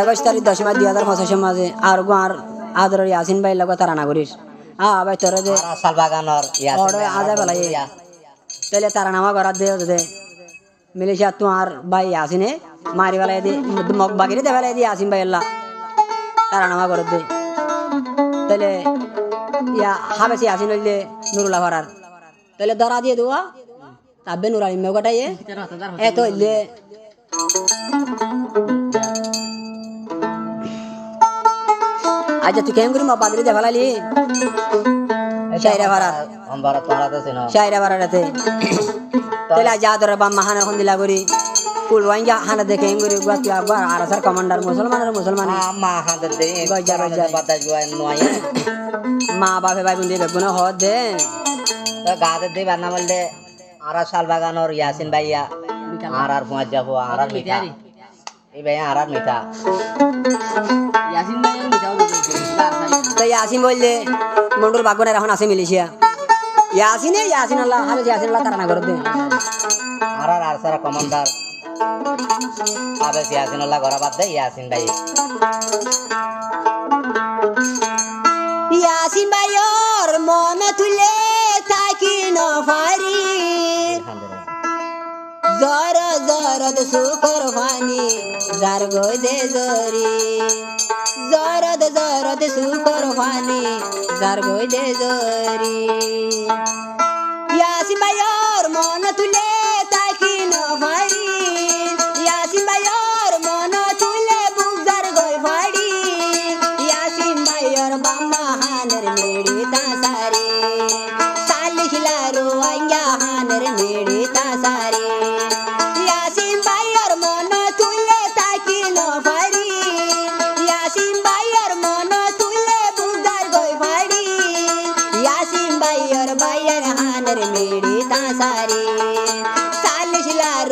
একুশ তারিখ দশ মাস দুই হাজার পঁচাশের মাঝে আর গোয়ার আদর ইয়াসিন ভাই লগত তারা করিস। আ ভাই তোর যে আর আজা বেলা বন্ধু। ইয়া। তাহলে তারা নামা করার দে দে মিলিশা তোমার ভাই ইয়াসিনে মারি বেলায় দি মগ বাগিরে দে বেলায় দি ইয়াসিন ভাই আল্লাহ তারা নামা করে দে। তাহলে ইয়া হাবেছি ইয়াসিন হইলে নুরুল্লাহ ভরার তাহলে ধরা দিয়ে দেওয়া তাবে নুর আলিম গোটাইয়ে এত হইলে আচ্ছা তুই কেমন করি মা বাগিরে দে ফেলালি শাইরা অম্বর তোমরা তো শাইরা আজ মাহান এখন দিলা করি। হানা দেখে এঙ্গুরি গুয়াতি আগবার আর আসার কমান্ডার মুসলমানের মুসলমান মা হাতে দে। বাতাস নয়। মা বাপে ভাই বুন্দি বেগুন হদ দে। তো গাতে দে বান্না বললে আর শাল বাগানর ইয়াসিন ভাইয়া আর আর ফুয়াজ যাব আর আর মিঠা এই ভাইয়া আর আর মিঠা তো ইয়াসিন বললে মন্ডুর বাগুনের এখন আছে মিলিশিয়া। ইয়াসিনে ইয়াসিন আল্লাহ হাবে ইয়াসিন আল্লাহ তারা না করে দে। আর আর আর সারা কমান্ডার। আবে ইয়াসিন আল্লাহ ঘর বাদ দে ইয়াসিন ভাই। ইয়াসিন ভাইয়র মন তুলে থাকি নফারি জর জরদ সুখর ফানি, যার দে জরি। জরদ জরদ সুখর ফানি, যার দে জরি। ইয়াসিন ভাইয়র মন তুলে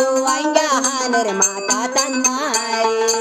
ಮಾಡುವಂಗ ಹಾನರ ಮಾತಾ ತಂದಾರೆ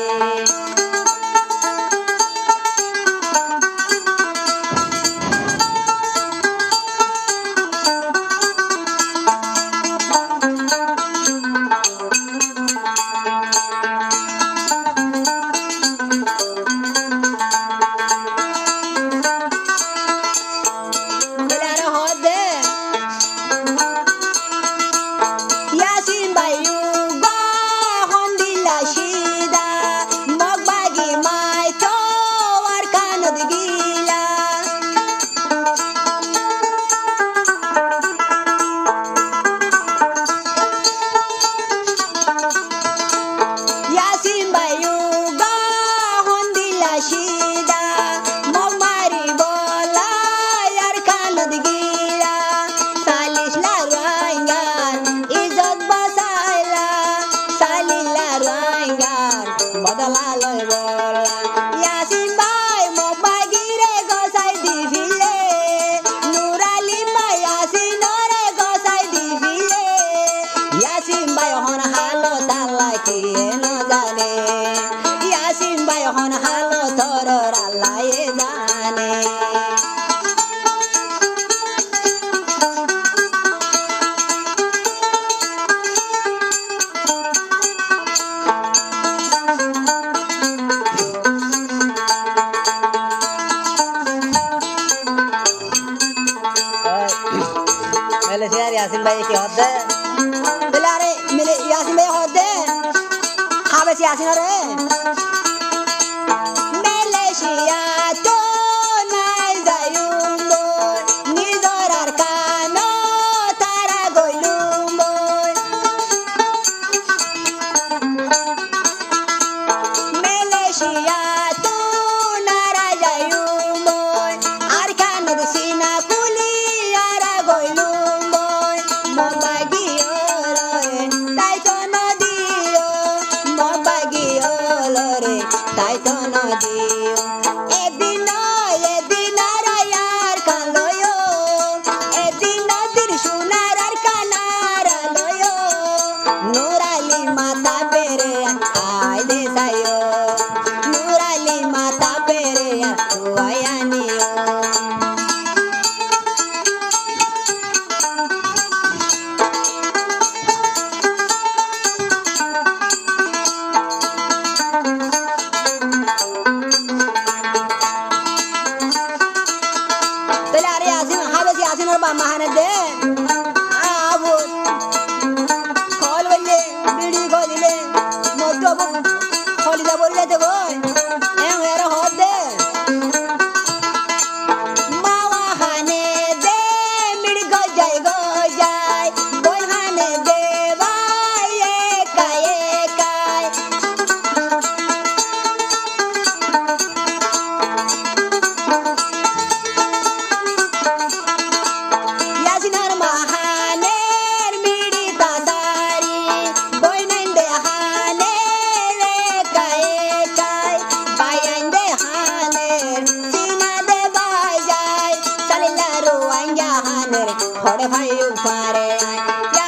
হালো তোর আল্লাহ এ জানে মেলে সে আর ইয়াসিন ভাই কি হচ্ছে বলে আরে মিলে ইয়াসিন হড়ে ভাই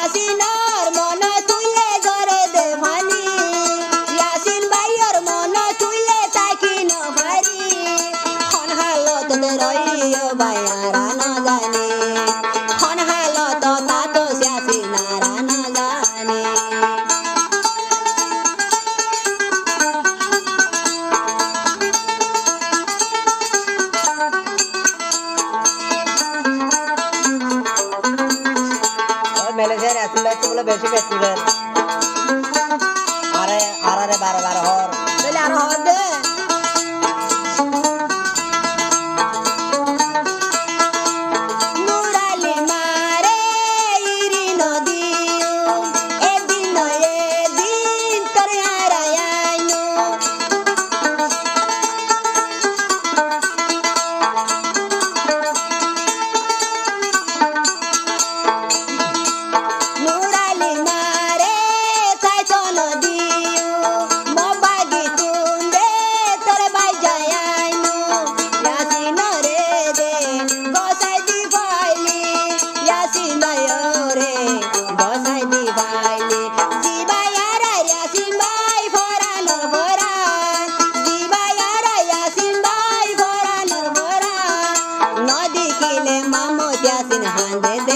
বেশি বেশি ইয়াসিন